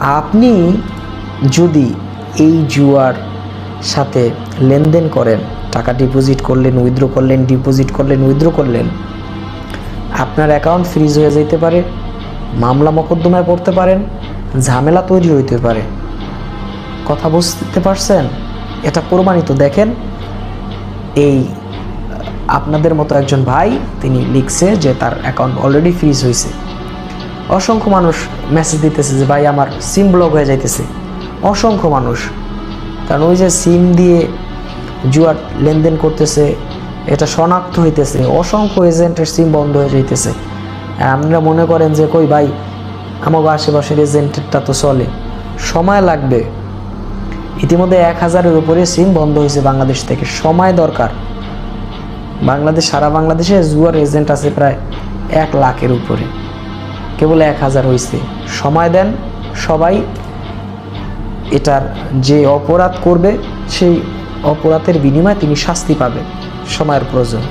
আপনি যদি এই জুয়ার সাথে লেনদেন করেন, টাকা ডিপোজিট করলেন উইথড্র করলেন ডিপোজিট করলেন উইথড্র করলেন, আপনার অ্যাকাউন্ট ফ্রিজ হয়ে যেতে পারে, মামলা মোকদ্দমায় পড়তে পারেন, ঝামেলা তৈরি হইতে পারে। কথা বুঝতে পারছেন? এটা প্রমাণিত। দেখেন, এই, আপনাদের মতো একজন ভাই, তিনি লিখছে যে তার অ্যাকাউন্ট অলরেডি ফ্রিজ হয়েছে অসংখ্য মানুষ মেসেজ দিতেছে যে, ভাই, আমার সিম ব্লক হয়ে যাইতেছে। অসংখ্য মানুষ। কারণ ওই যে সিম দিয়ে জুয়ার লেনদেন করতেছে, এটা শনাক্ত হইতেছে। অসংখ্য এজেন্টের সিম বন্ধ হয়ে যাইতেছে। আপনারা মনে করেন যে, কই ভাই আমার আশেপাশের এজেন্টেরটা তো চলে। সময় লাগবে। ইতিমধ্যে এক হাজারের উপরে সিম বন্ধ হয়েছে বাংলাদেশ থেকে। সময় দরকার। বাংলাদেশ, সারা বাংলাদেশে জুয়ার এজেন্ট আছে প্রায় এক লাখের উপরে। কেবল এক হাজার হয়েছে সময় দেন, সবাই এটার যে অপরাধ করবে, সেই অপরাধের বিনিময়ে তিনি শাস্তি পাবেন। সময়ের প্রয়োজন।